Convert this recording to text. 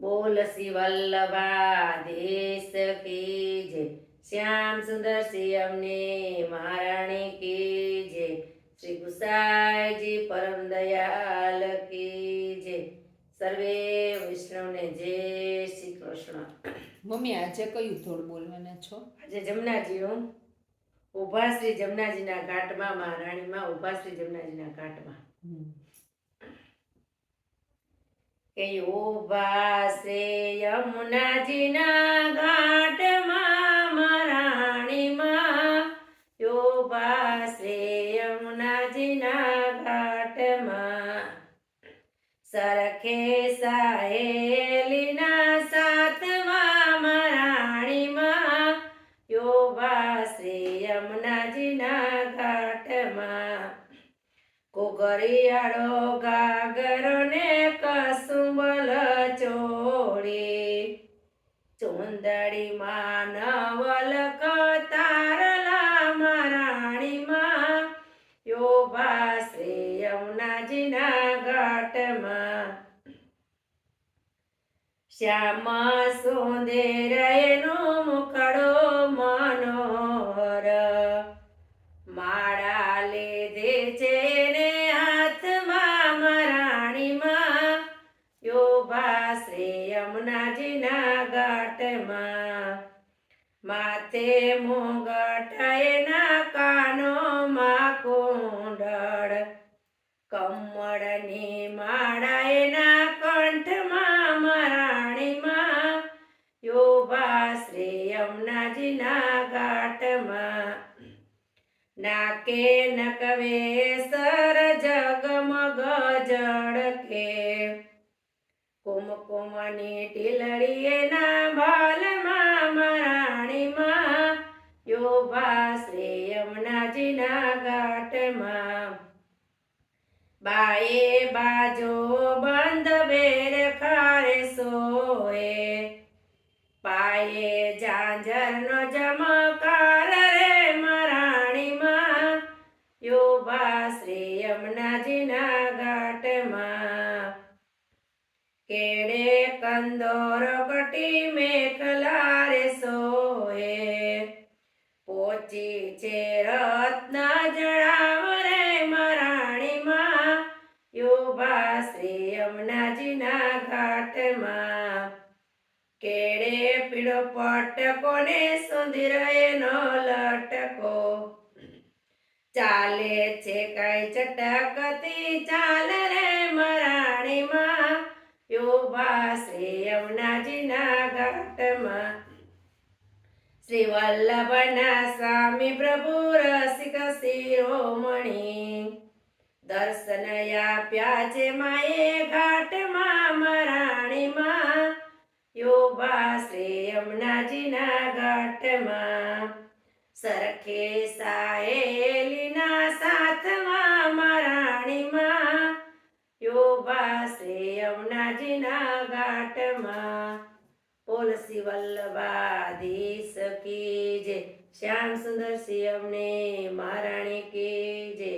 બોલ શ્રી વલ્લભા દેશ કી જય. શ્યામ સુંદર શ્રી અમને મહારાણી કી જય. શ્રી ગુસાઈજી પરમ દયાલ કી જય. સર્વે વૈષ્ણવને જય શ્રી કૃષ્ણ. મમ્મી આજે કયું ધોળ બોલવાના છો? આજે જમનાજી હું. ઊભા શ્રી જમનાજીના ઘાટમાં મહારાણીમાં ઊભા શ્રી જમનાજીના ઘાટમાં. કે ઊભા શ્રી યમુનાજીના ઘાટમાં મરાણીમાં. શ્રી યમુનાજીના ઘાટમાં. સરખે સાહેલીના સાતમાં મરાણીમાં. યોભા શ્રી યમુનાજીના ઘાટમાં. કોગરિયાળો ગાગરો ચુંદડી માં નવલ કતારલા મરાણીમાં યોભા શ્રી યમુનાજીના ઘાટમાં. શ્યામ સુંદર એનો મુખડો મનોહર. માળા લીધે છે યમુનાજીના ઘાટમાં, માથે મુગટ કાનોમાં કુંડળ, કમળની માળા કંઠમાં મરાણીમાં યોભા શ્રી યમુનાજીના ઘાટમાં. નાકે નકવે સર જગમગ જળકે કુમકુમની ટીલડીએ ના ભાલમાં મરાણીમાં યોભા શ્રી યમુનાજીના ઘાટમાં. બાએ બાજો બંધ બેર ખારે સોએ. પાયે ઝાંઝરનો જમકાર રે મરાણીમાં યોભા શ્રી યમુનાજીના કેડે કંદોર કટી મેખલા સોએ. પોચી છે રત્ન જળાવરે મરાણીમાં. યોભા શ્રી યમુનાજીના ઘાટમાં. કેડે પીળો પટકો ને સુંદર એનો લટકો. ચાલે છે કઈ ચટકતી ચાલ રે મરાણીમાં. યોભા શ્રી યમુનાજીના ઘાટમાં શ્રી વલ્લભના સ્વામી પ્રભુ રસિક શિરોમણી દર્શન આપ્યા છે માએ ઘાટમાં મરાણીમાં યોભા શ્રી યમુનાજીના ઘાટમાં સરખે સાહેલીના સાથમાં મરાણીમાં શ્રી યમુનાજીના ઘાટમાં પોલસી વલ્લભાધીશ કી જે શ્યામ સુંદર સિંહ અમને મહારાણી કી જય